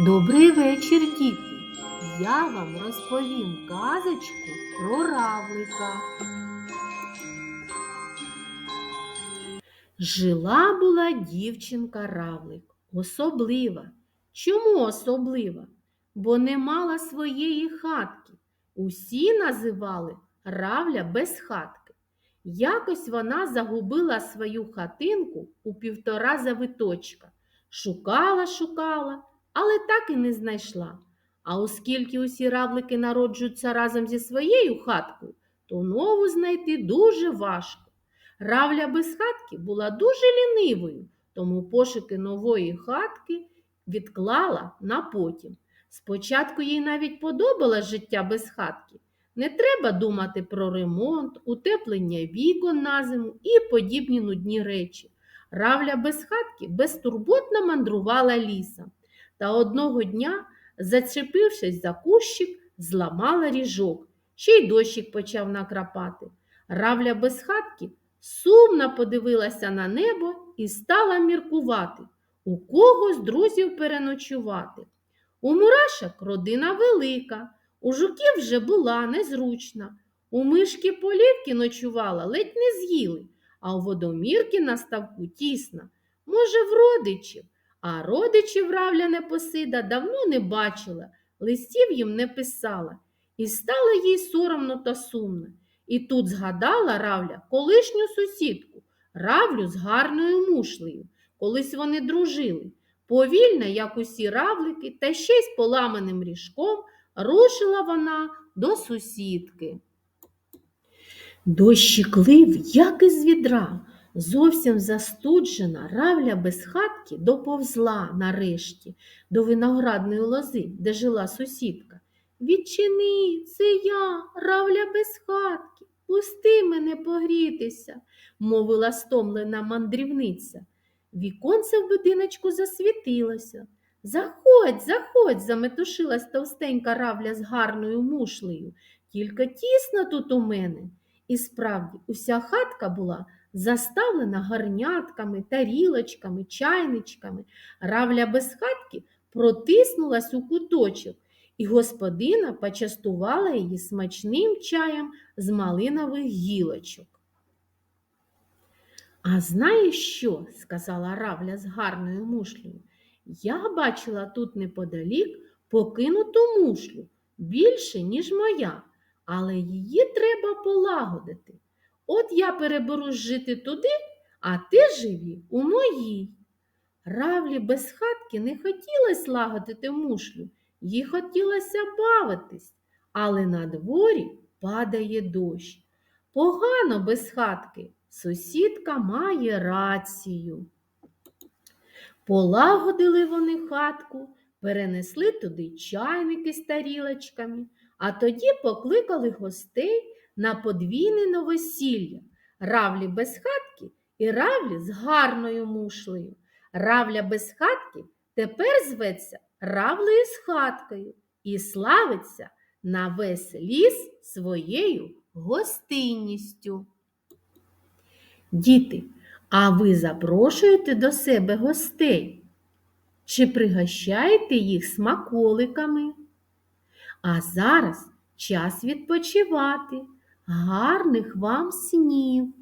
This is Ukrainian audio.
Добрий вечір, діти! Я вам розповім казочку про равлика. Жила була дівчинка равлик, особлива. Чому особлива? Бо не мала своєї хатки. Усі називали равля без хатки. Якось вона загубила свою хатинку у півтора завиточка. Шукала, шукала, але так і не знайшла. А оскільки усі равлики народжуються разом зі своєю хаткою, то нову знайти дуже важко. Равля без хатки була дуже лінивою, тому пошуки нової хатки відклала на потім. Спочатку їй навіть подобалось життя без хатки. Не треба думати про ремонт, утеплення вікон на зиму і подібні нудні речі. Равля без хатки безтурботно мандрувала лісом та одного дня, зачепившись за кущик, зламала ріжок. Ще й дощик почав накрапати. Равля без хатки сумно подивилася на небо і стала міркувати, у кого з друзів переночувати. У мурашок родина велика, у жуків вже була незручна. У мишки полівки ночувала, ледь не з'їли, а у водомірки на ставку тісна. Може, в родичів, а родичів равля Непосида давно не бачила, листів їм не писала, і стало їй соромно та сумно. І тут згадала равля колишню сусідку, равлю з гарною мушлею. Колись вони дружили. Повільно, як усі равлики, та ще й з поламаним ріжком, рушила вона до сусідки. Дощик лив, як із відра. Зовсім застуджена, равля без хатки доповзла нарешті до виноградної лози, де жила сусідка. Відчини, це я, равля без хатки, пусти мене погрітися, мовила стомлена мандрівниця. Віконце в будиночку засвітилося. Заходь, заходь, заметушилась товстенька равля з гарною мушлею. Тільки тісно тут у мене. І справді, уся хатка була заставлена гарнятками, тарілочками, чайничками. Равля без хатки протиснулась у куточок, і господина почастувала її смачним чаєм з малинових гілочок. А знаєш що? сказала Равля з гарною мушлею. Я бачила тут неподалік покинуту мушлю більше, ніж моя, але її треба полагодити. От я переберусь жити туди, а ти живі у моїй. Равлі без хатки не хотілося лагодити мушлю, їй хотілося бавитись, але на дворі падає дощ. Погано без хатки, сусідка має рацію. Полагодили вони хатку, перенесли туди чайники з тарілочками, а тоді покликали гостей на подвійне новосілля равлі без хатки і равлі з гарною мушлею. Равля без хатки тепер зветься равлею з хаткою і славиться на весь ліс своєю гостинністю. Діти, а ви запрошуєте до себе гостей? Чи пригощаєте їх смаколиками? А зараз час відпочивати. Гарних вам снів!